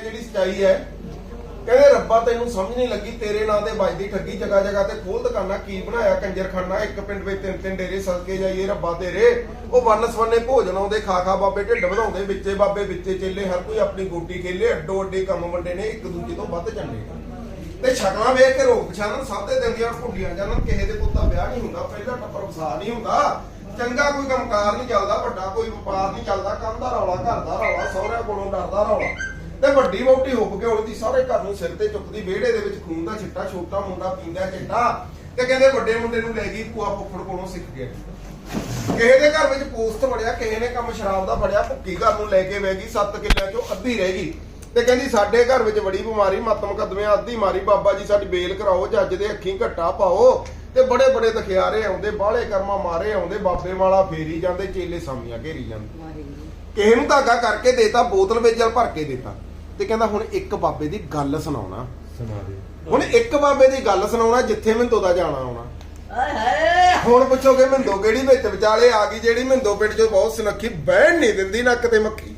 ਹੈ, ਜਿਹੜੀ ਸਚਾਈ ਹੈ। ਕਹਿੰਦੇ ਰੱਬਾ ਤੈਨੂੰ ਸਮਝ ਨਹੀਂ ਲੱਗੀ, ਤੇਰੇ ਨਾਂ ਤੇ ਵੱਜਦੀ ਠੱਗੀ ਜਗ੍ਹਾ ਜਗ੍ਹਾ ਤੇ ਖੋਲ ਦੁਕਾਨਾਂ ਕੀ ਬਣਾਇਆ ਕੰਜਰਖਾਨਾ ਇੱਕ ਪਿੰਡ ਵਿੱਚ ਤਿੰਨ ਤਿੰਨ ਡੇਰੇ ਸਦਕੇ ਜਾਈਏ, ਰੱਬਾ ਤੇਰੇ। ਉਹ ਵੰਨ ਭੋਜਨ ਆਉਂਦੇ, ਖਾ ਖਾ ਬਾਬੇ ਢਿੱਡ ਵਧਾਉਂਦੇ, ਵਿੱਚੇ ਬਾਬੇ, ਵਿੱਚੇ ਚੇਲੇ, ਹਰ ਕੋਈ ਆਪਣੀ ਗੋਟੀ ਖੇਲੇ, ਅੱਡੋ ਅੱਡੇ ਕੰਮ ਵੰਡੇ ਨੇ, ਇੱਕ ਦੂਜੇ ਤੋਂ ਵੱਧ ਚੰਗੇ ਤੇ ਸ਼ਕਲਾਂ ਵੇਖ ਕੇ ਰੋਕ ਪਛਾਣਨ, ਸਭ ਤੇ ਦਿੰਦੀਆਂ ਭੁੱਲੀਆਂ ਜਾਣਨ, ਕਿਸੇ ਦੇ ਪੁੱਤਾ ਵਿਆਹ ਨਹੀਂ ਹੁੰਦਾ, ਪਹਿਲਾ ਟੱਪਰ ਵਸਾ ਨਹੀਂ ਹੁੰਦਾ। ਚੰਗਾ ਕੋਈ ਕੰਮਕਾਰ ਨਹੀਂ ਚੱਲਦਾ, ਵੱਡਾ ਕੋਈ ਵਪਾਰ ਨਹੀਂ ਚੱਲਦਾ ਕੰਮ ਦਾ ਰੌਲਾ, ਘਰ ਦਾ ਰੌਲਾ, ਸਹੁਰਿਆਂ ਕੋਲੋਂ ਡਰਦਾ ਰੌਲਾ। ਤੇ ਵੱਡੀ ਵੋਟੀ ਹੁੱਬ ਕੇ ਉਲਦੀ ਸਾਰੇ ਘਰ ਨੂੰ ਸਿਰ ਤੇ ਚੁੱਕਦੀ ਵਿਹੜੇ ਦੇ ਵਿੱਚ ਖੂਨ ਦਾ ਛਿੱਟਾ ਛੋਟਾ ਮੁੰਡਾ ਪੀਂਦਾ ਚਿੱਟਾ ਤੇ ਕਹਿੰਦੇ ਵੱਡੇ ਮੁੰਡੇ ਨੂੰ ਲੈ ਗਈ ਭੂਆ ਫੁੱਫੜ ਕੋਲੋਂ ਸਿੱਖ ਗਿਆ ਕਿਸੇ ਦੇ ਘਰ ਵਿੱਚ ਪੋਸਟ ਵੜਿਆ ਕਿਸੇ ਨੇ ਕੰਮ ਸ਼ਰਾਬ ਦਾ ਫੜਿਆ ਭੁੱਕੀ ਘਰ ਨੂੰ ਲੈ ਕੇ ਬਹਿ ਗਈ 7 ਕਿੱਲਿਆਂ ਚੋਂ ਅੱਧੀ ਰਹਿ ਗਈ। ਤੇ ਕਹਿੰਦੀ ਸਾਡੇ ਘਰ ਵਿੱਚ ਬੜੀ ਬਿਮਾਰੀ ਮੱਤ ਮੁਕੱਦਮਿਆਂ ਅੱਧੀ ਮਾਰੀ ਬਾਬਾ ਜੀ ਸਾਡੀ ਬੇਲ ਕਰਾਓ ਜੱਜ ਦੇ ਅੱਖੀਂ ਘੱਟਾ ਪਾਓ। ਤੇ ਬੜੇ ਬੜੇ ਤਖਿਆਰੇ ਆਉਂਦੇ ਬਾਹਲੇ ਕਰਮਾਂ ਮਾਰੇ ਆਉਂਦੇ ਬਾਬੇ ਵਾਲਾ ਫੇਰੀ ਜਾਂਦੇ ਚੇਲੇ ਸਾਮੀਆਂ ਘੇਰੀ ਜਾਂਦੇ। ਕਿਸੇ ਨੂੰ ਧਾਗਾ ਕਰਕੇ ਦੇਤਾ ਬੋਤਲ ਵਿੱਚ ਜਲ ਭਰ ਕੇ ਦੇਤਾ। ਤੇ ਕਹਿੰਦਾ ਹੁਣ ਇੱਕ ਬਾਬੇ ਦੀ ਗੱਲ ਸੁਣਾਉਣਾ। ਸੁਣਾ ਦੇ। ਹੁਣ ਇੱਕ ਬਾਬੇ ਦੀ ਗੱਲ ਸੁਣਾਉਣਾ ਜਿੱਥੇ ਮਿੰਦੋ ਦਾ ਜਾਣਾ ਆਉਣਾ। ਹਾਏ ਹੁਣ ਪੁੱਛੋਗੇ ਮਿੰਦੋ ਕਿਹੜੀ ਵਿੱਚ ਵਿਚਾਲੇ ਆ ਗਈ ਜਿਹੜੀ ਮਿੰਦੋ ਪਿੰਡ ਚੋਂ ਬਹੁਤ ਸੁਨੱਖੀ ਬਹਿਣ ਨਹੀਂ ਦਿੰਦੀ ਨੱਕ ਤੇ ਮੱਖੀ।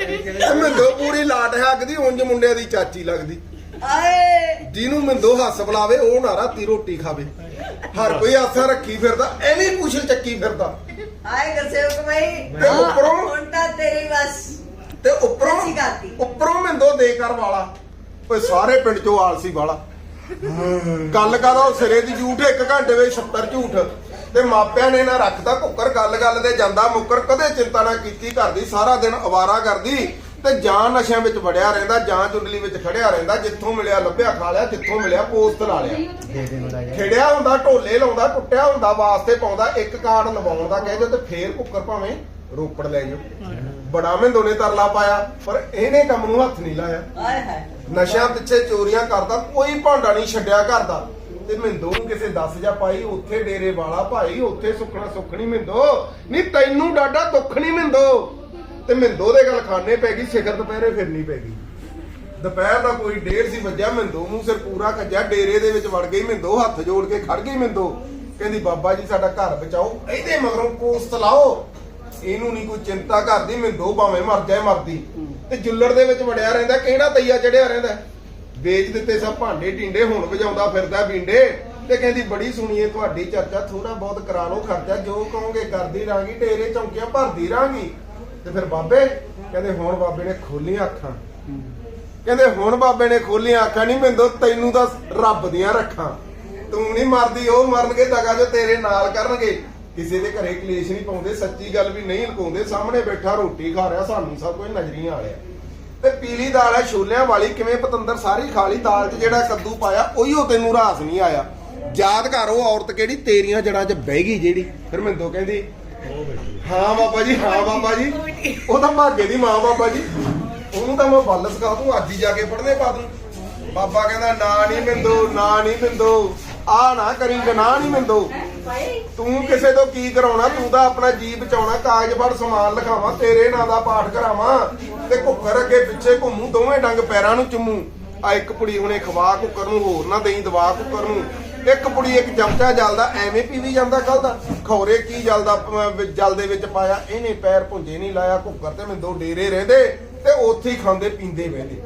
ਇਹ ਮਿੰਦੋ ਪੂਰੀ ਲਾਟ ਹੱਕਦੀ ਉਂਝ ਮੁੰਡਿਆਂ ਦੀ ਚਾਚੀ ਲੱਗਦੀ। ਹਾਏ। ਜਿਹਨੂੰ ਮਿੰਦੋ ਹੱਸ ਬੁਲਾਵੇ ਉਹ ਨਾ ਰਾਤੀ ਰੋਟੀ ਖਾਵੇ। ਹਰ ਕੋਈ ਆਸਾ ਰੱਖੀ ਫਿਰਦਾ ਐਵੇਂ ਪੁੱਛਲ ਚੱਕੀ ਫਿਰਦਾ। ਹਾਏ ਗਰਸੇਵਕ ਭਾਈ ਤੇ ਉੱਪਰੋਂ ਹੁਣ ਤਾਂ ਤੇਰੀ ਬਸ। ਤੇ ਉੱਪਰੋਂ ਅੱਛੀ ਕਰਤੀ। ਉੱਪਰੋਂ ਮਿੰਦੋ ਦੇ ਕਰ ਵਾਲਾ। ਓਏ ਸਾਰੇ ਪਿੰਡ ਚੋਂ ਆਲਸੀ ਵਾਲਾ। ਗੱਲ ਕਰਦਾ ਉਹ ਸਿਰੇ ਦੀ ਝੂਠ ਇੱਕ ਘੰਟੇ ਵਿੱਚ 70 ਝੂਠ। ਤੇ ਮਾਪਿਆਂ ਨੇ ਨਾ ਰੱਖਦਾ ਕੁੱਕਰ ਗੱਲ ਗੱਲ ਦੇ ਜਾਂਦਾ ਮੁੱਕਰ ਕਦੇ ਚਿੰਤਾ ਨਾ ਕੀਤੀ ਕਰਦੀ ਸਾਰਾ ਦਿਨ ਅਵਾਰਾ ਕਰਦੀ। ਤੇ ਜਾਂ ਨਸ਼ਿਆਂ ਵਿੱਚ ਵੜਿਆ ਰਹਿੰਦਾ ਜਾਂ ਚੁੰਡਲੀ ਵਿੱਚ ਖੜਿਆ ਰਹਿੰਦਾ ਜਿੱਥੋਂ ਮਿਲਿਆ ਲੱਭਿਆ ਖਾ ਲਿਆ ਜਿੱਥੋਂ ਮਿਲਿਆ ਪੋਸਟ ਲਾ ਲਿਆ। ਦੇ ਖੇੜਿਆ ਹੁੰਦਾ ਢੋਲੇ ਲਾਉਂਦਾ ਟੁੱਟਿਆ ਹੁੰਦਾ ਵਾਸਤੇ ਪਾਉਂਦਾ ਇੱਕ ਕਾਰਡ ਲਵਾਉਣ ਦਾ ਕਹਿ ਜੋ ਤੇ ਫੇਰ ਕੁੱਕਰ ਭਾਵੇਂ ਰੋਪੜ ਲੈ ਜਾਓ। ਬੜਾ ਮਿੰਦੋ ਨੇ ਤਰਲਾ ਪਾਇਆ ਪਰ ਇਹਨੇ ਕੰਮ ਨੂੰ ਹੱਥ ਨਹੀਂ ਲਾਇਆ। ਹਾਏ। ਨਸ਼ਿਆਂ ਪਿੱਛੇ ਚੋਰੀਆਂ ਕਰਦਾ ਕੋਈ ਭਾਂਡਾ ਨਹੀਂ ਛੱਡਿਆ ਕਰਦਾ ਤੇ ਮਿੰਦੋ ਨੂੰ ਕਿਸੇ ਦੱਸ ਜਾ ਪਾਈ ਉੱਥੇ ਡੇਰੇ ਵਾਲਾ ਭਾਈ ਉੱਥੇ ਸੁੱਖਣਾ ਸੁੱਖਣੀ ਮਿੰਦੋ। ਨਹੀਂ ਤੈਨੂੰ ਡਾਡਾ ਦੁੱਖ ਨਹੀਂ ਮਿੰਦੋ। ਤੇ ਮਿੰਦੋ ਦੇ ਗੱਲ ਖਾਣੇ ਪੈ ਗਈ ਸਿਖਰ ਦੁਪਹਿਰੇ ਫਿਰਨੀ ਪੈ ਗਈ। ਦੁਪਹਿਰ ਦਾ ਕੋਈ ਡੇਢ ਸੀ ਵੱਜਿਆ ਮਿੰਦੋ ਨੂੰ ਸਿਰ ਪੂਰਾ ਕੱਜਿਆ ਡੇਰੇ ਦੇ ਵਿੱਚ ਵੜ ਗਈ ਮਿੰਦੋ ਹੱਥ ਜੋੜ ਕੇ ਖੜ ਗਈ ਮਿੰਦੋ। ਕਹਿੰਦੀ ਬਾਬਾ ਜੀ ਸਾਡਾ ਘਰ ਬਚਾਓ। ਇਹਦੇ ਮਗਰੋਂ ਪੋਸਟ ਲਾਓ ਇਹਨੂੰ ਨਹੀਂ ਕੋਈ ਚਿੰਤਾ ਕਰਦੀ ਮਿੰਦੋ ਭਾਵੇਂ ਮਰ ਜਾਏ ਮਰਦੀ। ਤੇ ਜੁੱਲੜ ਦੇ ਵਿੱਚ ਵੜਿਆ ਰਹਿੰਦਾ ਕਿਹੜਾ ਤਈਆ ਚੜਿਆ ਰਹਿੰਦਾ? ਵੇਚ ਦਿੱਤੇ ਸਭ ਭਾਂਡੇ ਢਿੰਡੇ ਹੁਣ ਵਜਾਉਂਦਾ ਫਿਰਦਾ ਬਿੰਡੇ। ਤੇ ਕਹਿੰਦੀ ਬੜੀ ਸੁਣੀਏ ਤੁਹਾਡੀ ਚਰਚਾ ਥੋੜਾ ਬਹੁਤ ਕਰਾ ਲਓ ਖਰਚਾ ਜੋ ਕਹੋਗੇ ਕਰਦੀ ਰਾਂਗੀ ਡੇਰੇ ਚੌਂਕੀਆਂ ਭਰਦੀ ਰਾਂਗੀ। ਤੇ ਫਿਰ ਬਾਬੇ ਕਹਿੰਦੇ ਹੁਣ ਬਾਬੇ ਨੇ ਖੋਲੀਆਂ ਅੱਖਾਂ। ਕਹਿੰਦੇ ਹੁਣ ਬਾਬੇ ਨੇ ਖੋਲੀਆਂ ਅੱਖਾਂ ਨਹੀਂ ਮਿੰਦੋ ਤੈਨੂੰ ਤਾਂ ਰੱਬ ਦੀਆਂ ਰੱਖਾਂ। ਤੂੰ ਨਹੀਂ ਮਰਦੀ ਉਹ ਮਰਨਗੇ ਦਗਾ ਜੋ ਤੇਰੇ ਨਾਲ ਕਰਨਗੇ। ਕਿਸੇ ਦੇ ਘਰੇ ਕਲੇਸ਼ ਨਹੀਂ ਪਾਉਂਦੇ, ਸੱਚੀ ਗੱਲ ਵੀ ਨਹੀਂ ਲੁਕਾਉਂਦੇ ਸਾਹਮਣੇ ਬੈਠਾ ਰੋਟੀ ਖਾ ਰਿਹਾ, ਸਾਨੂੰ ਸਭ ਕੁਝ ਨਜ਼ਰੀਆਂ ਆ ਰਿਹਾ। ਤੇ ਪੀਲੀ ਦਾਲ ਹੈ ਛੋਲਿਆਂ ਵਾਲੀ, ਕਿਵੇਂ ਪਤੰਦਰ ਸਾਰੀ ਖਾ ਦਾਲ 'ਚ ਜਿਹੜਾ ਕੱਦੂ ਪਾਇਆ ਉਹੀਓ ਤੈਨੂੰ ਰਾਸ ਨਹੀਂ ਆਇਆ। ਯਾਦ ਕਰ ਉਹ ਔਰਤ ਕਿਹੜੀ, ਤੇਰੀਆਂ ਜੜਾਂ 'ਚ ਬਹਿ ਗਈ ਜਿਹੜੀ। ਫਿਰ ਮਿੰਦੋ ਕਹਿੰਦੀ, ਹਾਂ ਬਾਬਾ ਜੀ, ਹਾਂ ਬਾਬਾ ਜੀ। ਉਹ ਤਾਂ ਭਾਗੇ ਦੀ ਮਾਂ ਬਾਬਾ ਜੀ। ਉਹਨੂੰ ਤਾਂ ਮੈਂ ਬੱਲ ਸਿਖਾ ਦੂੰ, ਅੱਜ ਹੀ ਜਾ ਕੇ ਪੜ੍ਹਨੇ ਪਾ ਦੂੰ। ਬਾਬਾ ਕਹਿੰਦਾ, ਨਾ ਨਹੀਂ ਮਿੰਦੋ, ਨਾ ਨਹੀਂ ਮਿੰਦੋ। ਆ ਨਾ ਕਰੀ ਗਨਾਹ ਨਹੀਂ ਮਿੰਦੋ। ਤੂੰ ਕਿਸੇ ਤੋਂ ਕੀ ਕਰਾਉਣਾ? ਤੂੰ ਤਾਂ ਆਪਣਾ ਜੀ ਬਚਾਉਣਾ ਕਾਗਜ਼ ਫੜ ਸਮਾਨ ਲਿਖਾਵਾਂ ਤੇਰੇ ਨਾਂ ਦਾ ਪਾਠ ਕਰਾਵਾਂ ਤੇ ਕੁੱਕਰ ਅੱਗੇ ਪਿੱਛੇ ਘੁੰਮੂ ਦੋਵੇਂ ਡੰਗ ਪੈਰਾਂ ਨੂੰ ਚੁੰਮੂ। ਆ ਇੱਕ ਪੁੜੀ ਹੁਣੇ ਖਵਾ ਕੁੱਕਰ ਨੂੰ ਹੋਰ ਨਾ ਦੇਈ ਦਵਾ ਕੁੱਕਰ ਨੂੰ। ਇੱਕ ਪੁੜੀ ਇੱਕ ਚਮਚਾ ਜਲਦਾ ਐਵੇਂ ਪੀਵੀ ਜਾਂਦਾ ਕੱਲ ਦਾ। ਖੌਰੇ ਕੀ ਜਲਦਾ ਅਹ, ਵਿੱਚ ਜਲ ਦੇ ਵਿੱਚ ਪਾਇਆ ਇਹਨੇ ਪੈਰ ਭੁੰਜੇ ਨਹੀਂ ਲਾਇਆ ਘੁੱਕਰ ਤੇ ਮੈਂ ਦੋ ਡੇਰੇ ਰਹਿੰਦੇ। ਤੇ ਉੱਥੇ ਹੀ ਖਾਂਦੇ ਪੀਂਦੇ ਬਹਿੰਦੇ।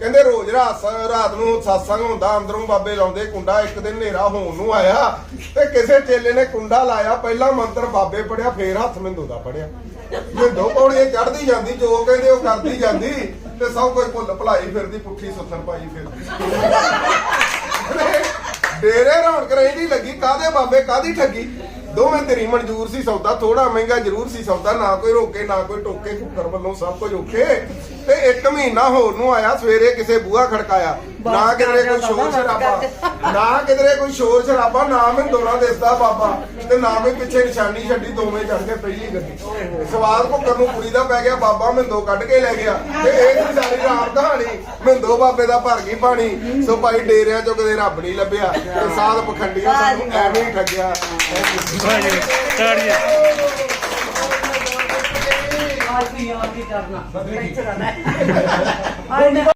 ਕਹਿੰਦੇ ਰੋਜ਼ ਰਾਤ ਰਾਤ ਨੂੰ satsang ਹੁੰਦਾ ਅੰਦਰੋਂ ਬਾਬੇ ਲਾਉਂਦੇ ਕੁੰਡਾ ਇੱਕ ਦਿਨ ਹਨੇਰਾ ਹੋਣ ਨੂੰ ਆਇਆ। ਤੇ ਕਿਸੇ ਚੇਲੇ ਨੇ ਕੁੰਡਾ ਲਾਇਆ ਪਹਿਲਾ ਮੰਤਰ ਬਾਬੇ ਪੜਿਆ ਫੇਰ ਹੱਥ ਮਿੰਦੋ ਦਾ ਪੜਿਆ। ਮਿੰਦੋ ਪੌੜੀਆਂ ਚੜਦੀ ਜਾਂਦੀ ਜੋ ਕਹਿੰਦੇ ਉਹ ਕਰਦੀ ਜਾਂਦੀ ਤੇ ਸਭ ਕੁਝ ਭੁੱਲ ਭੁਲਾਈ ਫਿਰਦੀ ਪੁੱਠੀ ਸੁੱਥਰ ਪਾਈ ਫਿਰਦੀ। ਡੇਰੇ ਰੌਣਕ ਰਹਿੰਦੀ ਲੱਗੀ ਕਾਦੇ ਬਾਬੇ ਕਾਦੀ ਠੱਗੀ? ਦੋਵੇਂ ਤੇਰੀ ਮਨਜ਼ੂਰ ਸੀ, ਸੌਦਾ ਥੋੜਾ ਮਹਿੰਗਾ ਜ਼ਰੂਰ ਸੀ, ਸੌਦਾ ਨਾ ਕੋਈ ਰੋਕੇ, ਨਾ ਕੋਈ ਟੋਕੇ, ਕੁੱਕਰ ਵੱਲੋਂ ਸਭ ਕੁਝ ਔਖੇ। ਤੇ ਇੱਕ ਮਹੀਨਾ ਹੋਰ ਨੂੰ ਆਇਆ, ਸਵੇਰੇ ਕਿਸੇ ਬੂਹਾ ਖੜਕਾਇਆ। ਨਾ ਕਿਧਰੇ ਕੋਈ ਸ਼ੋਰ ਸ਼ਰਾਬਾ। ਨਾ ਕਿਧਰੇ ਕੋਈ ਸ਼ੋਰ ਸ਼ਰਾਬਾ ਨਾ ਮੈਂ ਦੋਰਾ ਦਿਸਦਾ ਬਾਬਾ। ਤੇ ਨਾ ਕੋਈ ਪਿੱਛੇ ਨਿਸ਼ਾਨੀ ਛੱਡੀ ਦੋਵੇਂ ਚੜ ਕੇ ਪਹਿਲੀ ਗੱਡੀ। ਸਵਾਦ ਕੁੱਕਰ ਨੂੰ ਕੁੜੀ ਦਾ ਪੈ ਗਿਆ ਬਾਬਾ ਮਿੰਦੋ ਕੱਢ ਕੇ ਲੈ ਗਿਆ। ਤੇ ਇਹ ਦੀ ਸਾਰੀ ਰਾਮ ਕਹਾਣੀ? ਮਿੰਦੋ ਬਾਬੇ ਦਾ ਭਰ ਗਈ ਪਾਣੀ। ਸੋ ਭਾਈ ਡੇਰਿਆਂ ਚੋਂ ਕਦੇ ਰੱਬ ਨਹੀਂ ਲੱਭਿਆ। ਤੇ ਸਾਧ ਪਖੰਡੀਆਂ ਸਾਨੂੰ ਐਵੇਂ ਹੀ ਠੱਗਿਆ। ਤਾੜੀਆਂ ਆਜ ਵੀ ਕਰਨਾ। ਇੱਥੇ ਰਹਿਣਾ